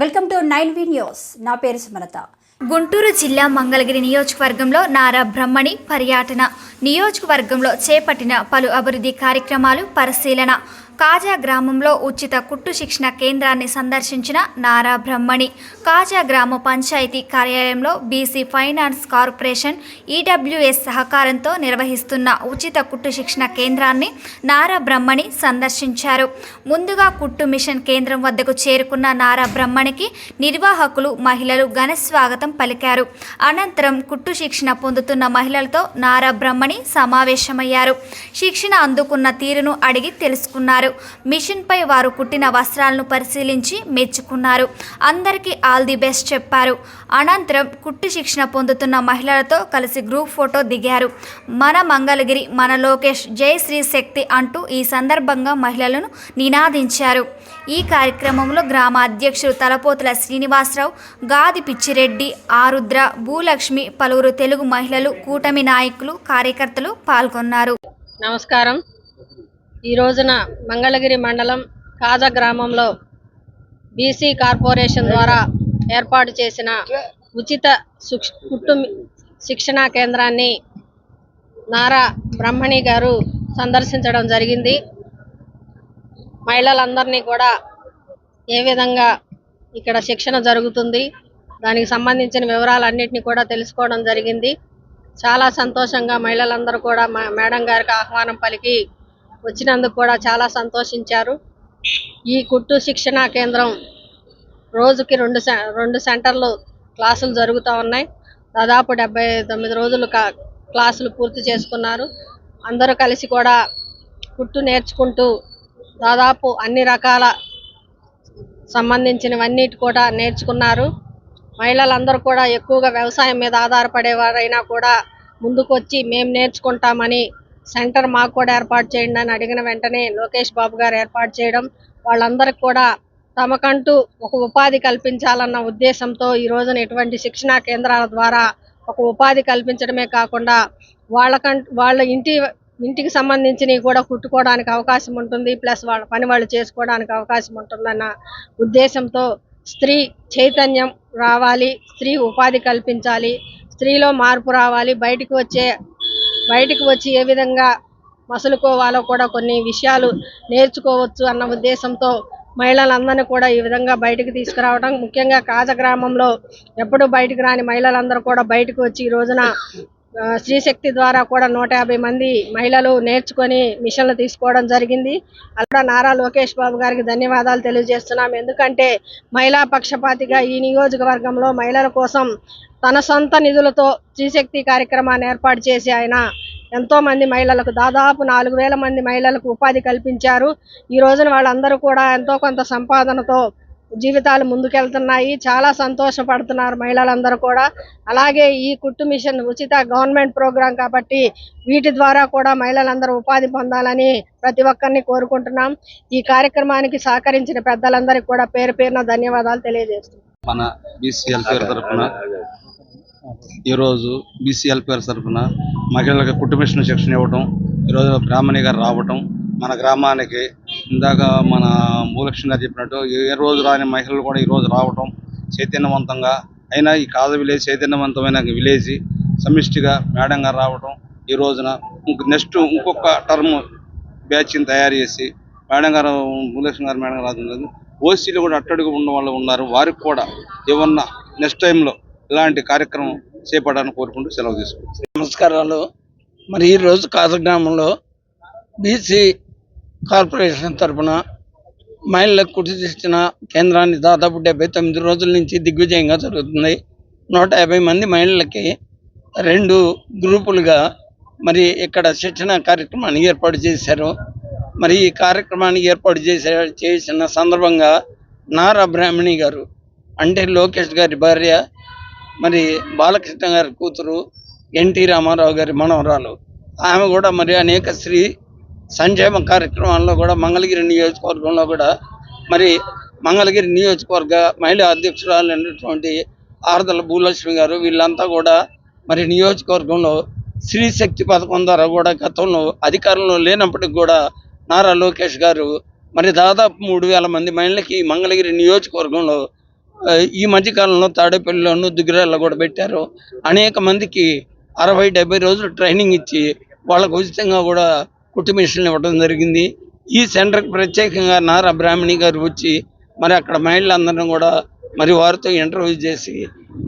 Welcome to nine V news. నా పేరు సుమలత. గుంటూరు జిల్లా మంగళగిరి నియోజకవర్గంలో నారా బ్రహ్మణి పర్యటన. నియోజకవర్గంలో చేపట్టిన పలు అభివృద్ధి కార్యక్రమాలు పరిశీలన కాజా గ్రామంలో ఉచిత కుట్టు శిక్షణ కేంద్రాన్ని సందర్శించిన నారా బ్రహ్మణి. కాజా గ్రామ పంచాయతీ కార్యాలయంలో బీసీ ఫైనాన్స్ కార్పొరేషన్ ఈడబ్ల్యూఎస్ సహకారంతో నిర్వహిస్తున్న ఉచిత కుట్టు శిక్షణ కేంద్రాన్ని నారా బ్రహ్మణి సందర్శించారు. ముందుగా కుట్టు మిషన్ కేంద్రం వద్దకు చేరుకున్న నారా బ్రహ్మణికి నిర్వాహకులు మహిళలు ఘన స్వాగతం పలికారు. అనంతరం కుట్టు శిక్షణ పొందుతున్న మహిళలతో నారా బ్రహ్మణి సమావేశమయ్యారు. శిక్షణ అందుకున్న తీరును అడిగి తెలుసుకున్నారు. మిషన్పై వారు కుట్టిన వస్త్రాలను పరిశీలించి మెచ్చుకున్నారు. అందరికీ ఆల్ ది బెస్ట్ చెప్పారు. అనంతరం కుట్టు శిక్షణ పొందుతున్న మహిళలతో కలిసి గ్రూప్ ఫోటో దిగారు. మన మంగళగిరి మన లోకేష్ జై శ్రీ శక్తి అంటూ ఈ సందర్భంగా మహిళలను నినాదించారు. ఈ కార్యక్రమంలో గ్రామ అధ్యక్షులు తలపోతుల శ్రీనివాసరావు గాది పిచ్చిరెడ్డి ఆరుద్ర భూలక్ష్మి పలువురు తెలుగు మహిళలు కూటమి నాయకులు కార్యకర్తలు పాల్గొన్నారు. నమస్కారం. ఈ రోజున మంగళగిరి మండలం కాజా గ్రామంలో బీసీ కార్పొరేషన్ ద్వారా ఏర్పాటు చేసిన ఉచిత కుట్టు శిక్షణా కేంద్రాన్ని నారా బ్రహ్మణి గారు సందర్శించడం జరిగింది. మహిళలందరినీ కూడా ఏ విధంగా ఇక్కడ శిక్షణ జరుగుతుంది దానికి సంబంధించిన వివరాలన్నింటినీ కూడా తెలుసుకోవడం జరిగింది. చాలా సంతోషంగా మహిళలందరూ కూడా మా- మేడం గారికి ఆహ్వానం పలికి వచ్చినందుకు కూడా చాలా సంతోషించారు. ఈ కుట్టు శిక్షణా కేంద్రం రోజుకి రెండు సె- రెండు సెంటర్లు క్లాసులు జరుగుతూ ఉన్నాయి. దాదాపు డెబ్బై తొమ్మిది రోజులు క్లాసులు పూర్తి చేసుకున్నారు. అందరూ కలిసి కూడా కుట్టు నేర్చుకుంటూ దాదాపు అన్ని రకాల సంబంధించినవన్నిటి కూడా నేర్చుకున్నారు. మహిళలందరూ కూడా ఎక్కువగా వ్యవసాయం మీద ఆధారపడేవారైనా కూడా ముందుకొచ్చి మేము నేర్చుకుంటామని సెంటర్ మాకు కూడా ఏర్పాటు చేయండి అని అడిగిన వెంటనే లోకేష్ బాబు గారు ఏర్పాటు చేయడం వాళ్ళందరికీ కూడా తమకంటూ ఒక ఉపాధి కల్పించాలన్న ఉద్దేశంతో ఈ రోజున ఇటువంటి శిక్షణా కేంద్రాల ద్వారా ఒక ఉపాధి కల్పించడమే కాకుండా వాళ్ళకం వాళ్ళ ఇంటి ఇంటికి సంబంధించినవి కూడా కుట్టుకోవడానికి అవకాశం ఉంటుంది ప్లస్ వాళ్ళ పని వాళ్ళు చేసుకోవడానికి అవకాశం ఉంటుందన్న ఉద్దేశంతో స్త్రీ చైతన్యం రావాలి స్త్రీ ఉపాధి కల్పించాలి స్త్రీలో మార్పు రావాలి బయటికి వచ్చే బయటకు వచ్చి ఏ విధంగా మసులుకోవాలో కూడా కొన్ని విషయాలు నేర్చుకోవచ్చు అన్న ఉద్దేశంతో మహిళలందరినీ కూడా ఈ విధంగా బయటకు తీసుకురావడం ముఖ్యంగా కాజ గ్రామంలో ఎప్పుడు బయటకు రాని మహిళలందరూ కూడా బయటకు వచ్చి ఈ రోజున స్త్రీశక్తి ద్వారా కూడా నూట యాభై మంది మహిళలు నేర్చుకొని మిషన్లు తీసుకోవడం జరిగింది. అలా నారా లోకేష్ బాబు గారికి ధన్యవాదాలు తెలియజేస్తున్నాం. ఎందుకంటే మహిళా పక్షపాతిగా ఈ నియోజకవర్గంలో మహిళల కోసం తన సొంత నిధులతో స్త్రీశక్తి కార్యక్రమాన్ని ఏర్పాటు చేసి ఆయన ఎంతో మంది మహిళలకు దాదాపు నాలుగు వేల మంది మహిళలకు ఉపాధి కల్పించారు. ఈ రోజున వాళ్ళందరూ కూడా ఎంతో కొంత సంపాదనతో జీవితాలు ముందుకెళ్తున్నాయి. చాలా సంతోషపడుతున్నారు మహిళలందరూ కూడా. అలాగే ఈ కుట్టు మిషన్ ఉచిత గవర్నమెంట్ ప్రోగ్రాం కాబట్టి వీటి ద్వారా కూడా మహిళలందరూ ఉపాధి పొందాలని ప్రతి ఒక్కరిని కోరుకుంటున్నాం. ఈ కార్యక్రమానికి సహకరించిన పెద్దలందరికీ కూడా పేరు పేరున ధన్యవాదాలు తెలియజేస్తున్నాం. మన బీసీ తరఫున ఈరోజు బీసీఎల్పిఆర్ తరఫున మహిళలకు కుటుంబ శిక్షణ ఇవ్వటం ఈరోజు బ్రాహ్మణి గారు రావటం మన గ్రామానికి ఇందాక మన భూలక్ష్మి గారు చెప్పినట్టు ఏ రోజు రాని మహిళలు కూడా ఈరోజు రావటం చైతన్యవంతంగా. అయినా ఈ కాద విలేజ్ చైతన్యవంతమైన విలేజ్ సమిష్టిగా మేడం గారు రావటం ఈ రోజున. నెక్స్ట్ ఇంకొక టర్మ్ బ్యాచ్ని తయారు చేసి మేడం గారు భూలక్ష్మి గారు మేడం గారు రాదు ఓసీలు కూడా అట్టడుగు ఉన్న వాళ్ళు ఉన్నారు. వారికి కూడా ఏమన్నా నెక్స్ట్ టైంలో ఇలాంటి కార్యక్రమం చేపట్టాలని కోరుకుంటూ సెలవు తీసుకుంటాం నమస్కారాలు. మరి ఈరోజు కాజగ్రామంలో బీసీ కార్పొరేషన్ తరఫున మహిళలకు కుటి తెచ్చిన కేంద్రాన్ని దాదాపు డెబ్బై తొమ్మిది రోజుల నుంచి దిగ్విజయంగా జరుగుతుంది. నూట యాభై మంది మహిళలకి రెండు గ్రూపులుగా మరి ఇక్కడ శిక్షణ కార్యక్రమాన్ని ఏర్పాటు చేశారు. మరి ఈ కార్యక్రమాన్ని ఏర్పాటు చేసే చేసిన సందర్భంగా నారా బ్రాహ్మణి గారు అంటే లోకేష్ గారి భార్య మరి బాలకృష్ణ గారి కూతురు ఎన్టీ రామారావు గారి మనవరాలు. ఆమె కూడా మరి అనేక స్త్రీ సంక్షేమ కార్యక్రమాల్లో కూడా మంగళగిరి నియోజకవర్గంలో కూడా మరి మంగళగిరి నియోజకవర్గ మహిళా అధ్యక్షురాలు అయినటువంటి ఆరదల భూలక్ష్మి గారు వీళ్ళంతా కూడా మరి నియోజకవర్గంలో స్త్రీ శక్తి పథకం ద్వారా కూడా గతంలో అధికారంలో లేనప్పటికి కూడా నారా లోకేష్ గారు మరి దాదాపు మూడు వేల మంది మహిళలకి మంగళగిరి నియోజకవర్గంలో ఈ మధ్యకాలంలో తాడేపల్లిలోను దుగ్గిరాల్లో కూడా పెట్టారు. అనేక మందికి అరవై డెబ్బై రోజులు ట్రైనింగ్ ఇచ్చి వాళ్ళకు ఉచితంగా కూడా కుట్టు మిషన్లు ఇవ్వడం జరిగింది. ఈ సెంటర్కి ప్రత్యేకంగా నారా బ్రాహ్మణి గారు వచ్చి మరి అక్కడ మహిళలందరినీ కూడా మరి వారితో ఇంటర్వ్యూ చేసి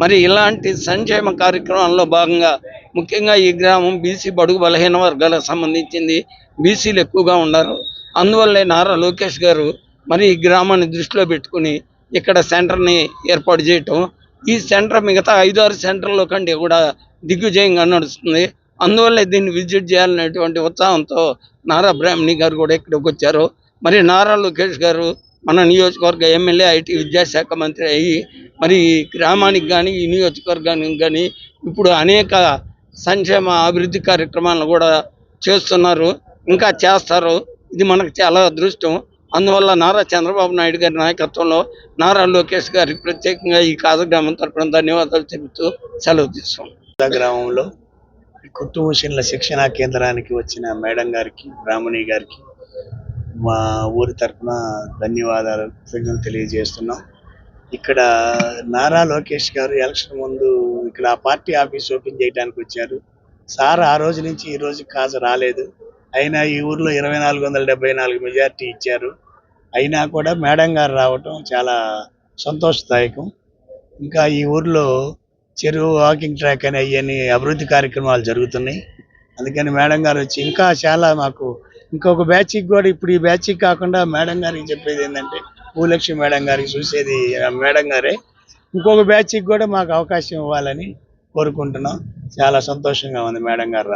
మరి ఇలాంటి సంక్షేమ కార్యక్రమాల్లో భాగంగా ముఖ్యంగా ఈ గ్రామం బీసీ బడుగు బలహీన వర్గాలకు సంబంధించింది. బీసీలు ఎక్కువగా ఉన్నారు. అందువల్లే నారా లోకేష్ గారు మరి ఈ గ్రామాన్ని దృష్టిలో పెట్టుకుని ఇక్కడ సెంటర్ని ఏర్పాటు చేయటం. ఈ సెంటర్ మిగతా ఐదు ఆరు సెంటర్ల కంటే కూడా దిగ్విజయంగా నడుస్తుంది. అందువల్ల దీన్ని విజిట్ చేయాలనేటువంటి ఉత్సాహంతో నారా బ్రాహ్మణి గారు కూడా ఇక్కడికి వచ్చారు. మరి నారా లోకేష్ గారు మన నియోజకవర్గ ఎమ్మెల్యే ఐటీ విద్యాశాఖ మంత్రి అయ్యి మరి ఈ గ్రామానికి కానీ ఈ నియోజకవర్గానికి కానీ ఇప్పుడు అనేక సంక్షేమ అభివృద్ధి కార్యక్రమాలను కూడా చేస్తున్నారు. ఇంకా చేస్తారు. ఇది మనకు చాలా అదృష్టం. అందువల్ల నారా చంద్రబాబు నాయుడు గారి నాయకత్వంలో నారా లోకేష్ గారికి ప్రత్యేకంగా ఈ కాజగ్రామం తరపున ధన్యవాదాలు చెబుతూ సెలవు తీసుకున్నాం గ్రామంలో ఈ కుట్టు మిషన్ల శిక్షణా కేంద్రానికి వచ్చిన మేడం గారికి బ్రాహ్మణి గారికి మా ఊరి తరఫున ధన్యవాదాలు కృతజ్ఞతలు తెలియజేస్తున్నాం. ఇక్కడ నారా లోకేష్ గారు ఎలక్షన్ ముందు ఇక్కడ ఆ పార్టీ ఆఫీస్ ఓపెన్ చేయడానికి వచ్చారు. సార్ ఆ రోజు నుంచి ఈ రోజు కాజు రాలేదు. అయినా ఈ ఊర్లో ఇరవై నాలుగు వందల డెబ్బై నాలుగు మెజార్టీ ఇచ్చారు. అయినా కూడా మేడం గారు రావటం చాలా సంతోషదాయకం. ఇంకా ఈ ఊర్లో చెరువు వాకింగ్ ట్రాక్ అని అవన్నీ అభివృద్ధి కార్యక్రమాలు జరుగుతున్నాయి. అందుకని మేడం గారు వచ్చి ఇంకా చాలా మాకు ఇంకొక బ్యాచ్కి కూడా ఇప్పుడు ఈ బ్యాచ్కి కాకుండా మేడం గారికి చెప్పేది ఏంటంటే భూలక్ష్మి మేడం గారికి చూసేది మేడం గారే. ఇంకొక బ్యాచ్కి కూడా మాకు అవకాశం ఇవ్వాలని కోరుకుంటున్నాం. చాలా సంతోషంగా ఉంది మేడం గారు